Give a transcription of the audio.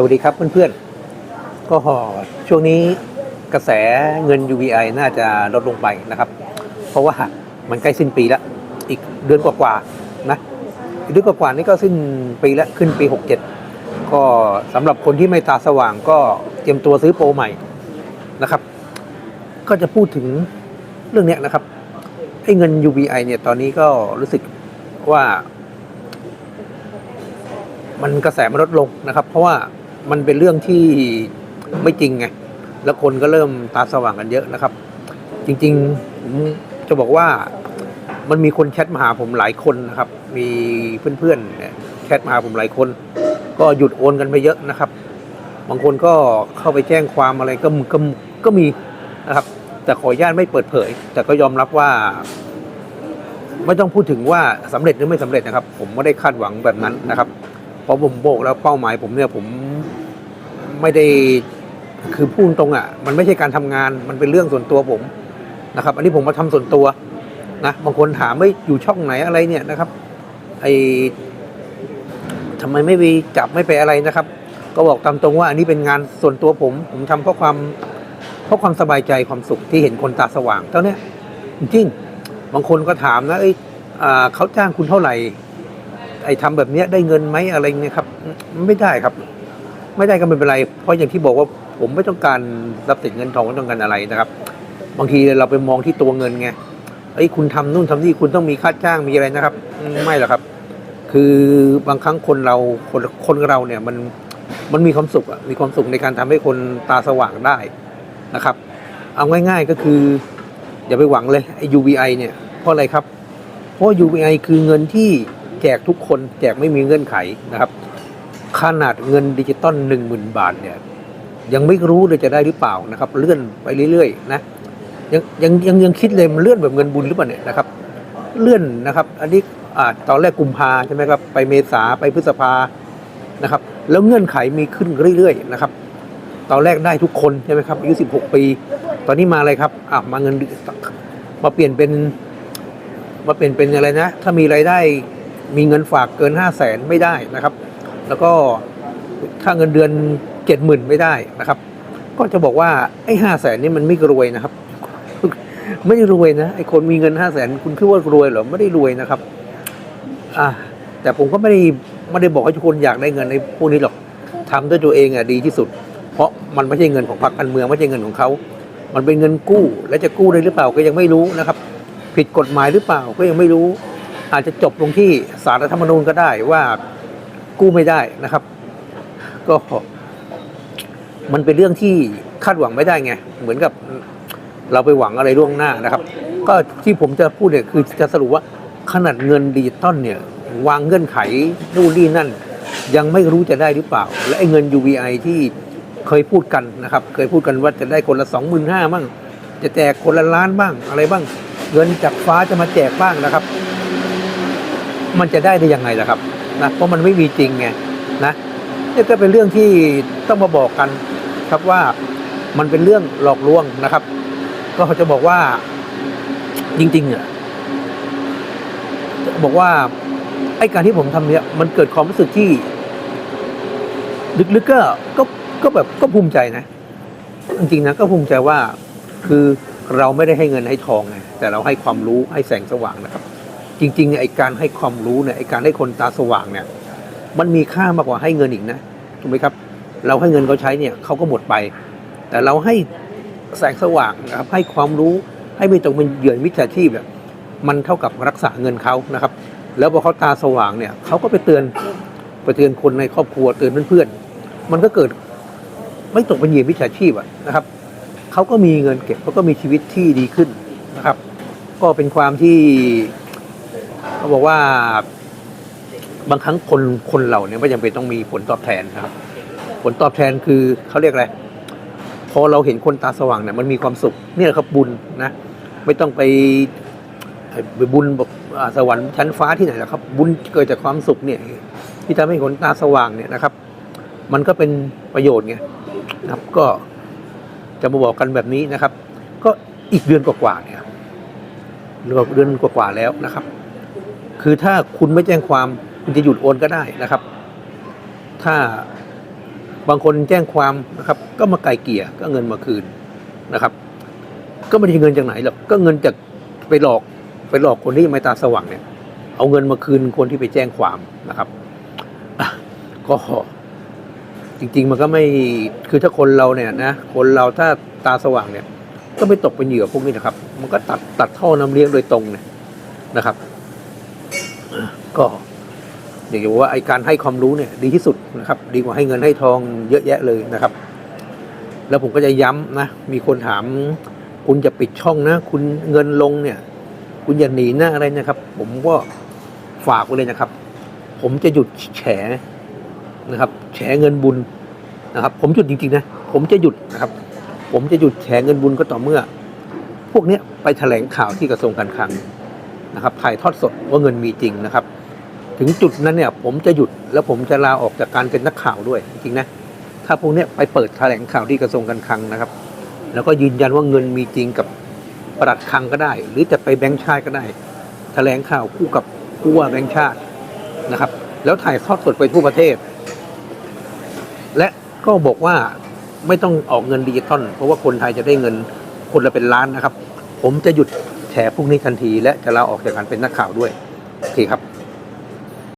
สวัสดีครับเพื่อนๆ ก็ช่วงนี้กระแสเงิน UBI น่าจะลดลงไปนะครับ เพราะว่ามันใกล้สิ้นปีแล้ว อีกเดือนกว่าๆนะอีกเดือนกว่าๆนี่ก็สิ้นปีแล้วขึ้นปี 67 ก็สำหรับคนที่ไม่ตาสว่างก็เตรียมตัวซื้อโปรใหม่นะครับ ก็จะพูดถึงเรื่องเนี้ยนะครับไอ้เงิน UBI เนี่ยตอนนี้ก็รู้สึกว่ามันกระแสมันลดลงนะครับ เพราะว่า มันเป็นเรื่องที่ไม่จริงไง แล้วคนก็เริ่มตาสว่างกันเยอะนะครับ จริงๆผมจะบอกว่ามันมีคนแชทมาหาผมหลายคนนะครับ มีเพื่อนๆแชทมาหาผมหลายคน ก็หยุดโอนกันไปเยอะนะครับ บางคนก็เข้าไปแจ้งความอะไรก็มก็ก็มีนะครับ แต่ขออนุญาตไม่เปิดเผย แต่ก็ยอมรับว่า ไม่ต้องพูดถึงว่าสำเร็จหรือไม่สำเร็จนะครับ ผมไม่ได้คาดหวังแบบนั้นนะครับ พราะผมโบกแล้วเป้าหมายผมเนี่ยผมไม่ได้คือพูดตรงอะ มันไม่ใช่การทำงานมันเป็นเรื่องส่วนตัวผมนะครับ อันนี้ผมมาทำส่วนตัวนะบางคนถามไม่อยู่ช่องไหนอะไรเนี่ยนะครับไอทำไมไม่ไปจับไม่ไปอะไรนะครับ ก็บอกตามตรงว่าอันนี้เป็นงานส่วนตัวผม ผมทำเพราะความเพราะความสบายใจความสุขที่เห็นคนตาสว่างเท่านี้จริง บางคนก็ถามนะเอ้ยอเขาจ้างคุณเท่าไหร่ ไอ้ทำแบบเนี้ยได้เงินไหมอะไรเงี้ยครับ ไม่ได้ครับ ไม่ได้ก็ไม่เป็นไร เพราะอย่างที่บอกว่าผมไม่ต้องการรัพย์สินเงินทองไม่ต้องการอะไรนะครับ บางทีเราไปมองที่ตัวเงินไงไอ้คุณทำนู่นทำนี่คุณต้องมีค่าจ้างมีอะไรนะครับ ไม่หรอกครับ คือบางครั้งคนเราคนคนเราเนี่ยมันมันมีความสุขอะมีความสุขในการทำให้คนตาสว่างได้นะครับ เอาง่าย ๆก็คือ อย่าไปหวังเลยไอ้ UBI เนี่ยเพราะอะไรครับ เพราะ UBI คือเงินที่ แจกทุกคนแจกไม่มีเงื่อนไขนะครับ ขนาดเงินดิจิตอลหนึ่งหมื่นบาทเนี่ยยังไม่รู้เลยจะได้หรือเปล่านะครับ เลื่อนไปเรื่อยๆนะยังยังยังยังคิดเลยมันเลื่อนแบบเงินบุญหรือเปล่าเนี่ยนะครับ เลื่อนนะครับ อันนี้อ่าตอนแรกกุมภาใช่ไหมครับไปเมษาไปพฤษภานะครับ แล้วเงื่อนไขมีขึ้นเรื่อยๆนะครับ ตอนแรกได้ทุกคนใช่ไหมครับอายุ16 ปี ตอนนี้มาอะไรครับอะมาเงินมาเปลี่ยนเป็นมาเปลี่ยนเป็นอะไรนะ ถ้ามีรายได้ มีเงินฝากเกินห้าแสนไม่ได้นะครับ แล้วก็ถ้าเงินเดือนเจ็ดหมื่นไม่ได้นะครับ ก็จะบอกว่าไอ้ห้าแสนนี่มันไม่รวยนะครับ ไม่ได้รวยนะไอ้คนมีเงินห้าแสนคุณคิดว่ารวยเหรอไม่ได้รวยนะครับอ่าแต่ผมก็ไม่ได้ไม่ได้บอกให้ทุกคนอยากได้เงินในพวกนี้หรอกทำด้วยตัวเองอะดีที่สุด เพราะมันไม่ใช่เงินของพรรคการเมืองไม่ใช่เงินของเขามันเป็นเงินกู้ และจะกู้ได้หรือเปล่าก็ยังไม่รู้นะครับ ผิดกฎหมายหรือเปล่าก็ยังไม่รู้ อาจจะจบลงที่สารรัฐธรรมนูญก็ได้ว่ากู้ไม่ได้นะครับ ก็มันเป็นเรื่องที่คาดหวังไม่ได้ไง เหมือนกับเราไปหวังอะไรล่วงหน้านะครับ ก็ที่ผมจะพูดเนี่ยคือจะสรุปว่าขนาดเงินดิจิตอลเนี่ยวางเงื่อนไขนู่นนี่นั่น ยังไม่รู้จะได้หรือเปล่า และไอ้เงิน UBI ที่เคยพูดกันนะครับ เคยพูดกันว่าจะได้คนละสองหมื่นห้าบ้างจะแจกคนละล้านบ้างอะไรบ้าง เงินจากฟ้าจะมาแจกบ้างนะครับ มันจะได้ได้ยังไงล่ะครับนะเพราะมันไม่มีจริงไงนะนี่ก็เป็นเรื่องที่ต้องมาบอกกันครับว่ามันเป็นเรื่องหลอกลวงนะครับ ก็จะบอกว่าจริงๆอะจะบอกว่าไอ้การที่ผมทำเนี่ยมันเกิดความรู้สึกที่ ลึกๆก็ก็ก็แบบก็ภูมิใจนะ จริงๆนะก็ภูมิใจว่าคือเราไม่ได้ให้เงินให้ทองไงแต่เราให้ความรู้ให้แสงสว่างนะครับ จริงๆไอ้การให้ความรู้เนี่ยไอ้การให้คนตาสว่างเนี่ย มันมีค่ามากกว่าให้เงินอีกนะถูกไหมครับ เราให้เงินเขาใช้เนี่ยเขาก็หมดไป แต่เราให้แสงสว่างนะครับให้ความรู้ให้ไม่ตกเป็นเหยื่อมิจฉาชีพเนี่ยมันเท่ากับรักษาเงินเขานะครับ แล้วพอเขาตาสว่างเนี่ยเขาก็ไปเตือนไปเตือนคนในครอบครัวเตือนเพื่อนๆมันก็เกิดไม่ตกเป็นเหยื่อมิจฉาชีพอะนะครับเขาก็มีเงินเก็บเขาก็มีชีวิตที่ดีขึ้นนะครับ ก็เป็นความที่ เขาบอกว่า บางครั้งคนคนเราเนี่ยไม่จำเป็นต้องมีผลตอบแทนครับ ผลตอบแทนคือเขาเรียกอะไรพอเราเห็นคนตาสว่างเนี่ยมันมีความสุขเนี่ยแหละครับบุญนะไม่ต้องไปไปบุญบบอ่าสวรรค์ชั้นฟ้าที่ไหนหรอกครับ บุญเกิดจากความสุขเนี่ย ที่ทำให้คนตาสว่างเนี่ยนะครับ มันก็เป็นประโยชน์ไงนะครับ ก็จะมาบอกกันแบบนี้นะครับ ก็อีกเดือนกว่าๆเนี่ยหรือเดือนกว่าๆแล้วนะครับ คือถ้าคุณไม่แจ้งความคุณจะหยุดโอนก็ได้นะครับ ถ้าบางคนแจ้งความนะครับ ก็มาไกลเกี่ยก็เงินมาคืนนะครับ ก็ไม่ได้เงินจากไหนหรอกก็เงินจากไปหลอกไปหลอกคนที่ไม่ตาสว่างเนี่ย เอาเงินมาคืนคนที่ไปแจ้งความนะครับก็จริง ๆ มันก็ไม่คือถ้าคนเราเนี่ยนะคนเราถ้าตาสว่างเนี่ย ก็ไม่ตกเป็นเหยื่อพวกนี้นะครับ มันก็ตัดตัดท่อน้ำเลี้ยงโดยตรงเนี่ยนะครับ ก็อยากจะบอกว่าไอการให้ความรู้เนี่ยดีที่สุดนะครับ ดีกว่าให้เงินให้ทองเยอะแยะเลยนะครับ แล้วผมก็จะย้ำนะ มีคนถาม คุณจะปิดช่องนะ คุณเงินลงเนี่ย คุณอย่าหนีหน้าอะไรนะครับ ผมก็ฝากไว้เลยนะครับ ผมจะหยุดแฉนะครับ แฉเงินบุญนะครับ ผมหยุดจริงๆนะผมจะหยุดนะครับ ผมจะหยุดแฉเงินบุญก็ต่อเมื่อ พวกเนี้ยไปแถลงข่าวที่กระทรวงการคลัง นะครับถ่ายทอดสดว่าเงินมีจริงนะครับ ถึงจุดนั้นเนี่ยผมจะหยุดแล้วผมจะลาออกจากการเป็นนักข่าวด้วยจริงนะถ้าพวกนี้ไปเปิดแถลงข่าวที่กระทรวงการคลังนะครับ แล้วก็ยืนยันว่าเงินมีจริงกับประหลัดคลังก็ได้ หรือจะไปแบงค์ชาติก็ได้ แถลงข่าวคู่กับผู้ว่าแบงค์ชาตินะครับ แล้วถ่ายทอดสดไปทั่วประเทศ และก็บอกว่าไม่ต้องออกเงินดิจิตอลเพราะว่าคนไทยจะได้เงินคนละเป็นล้านนะครับ ผมจะหยุด แชร์พวกนี้ทันที และจะลาออกจากการเป็นนักข่าวด้วย โอเคครับ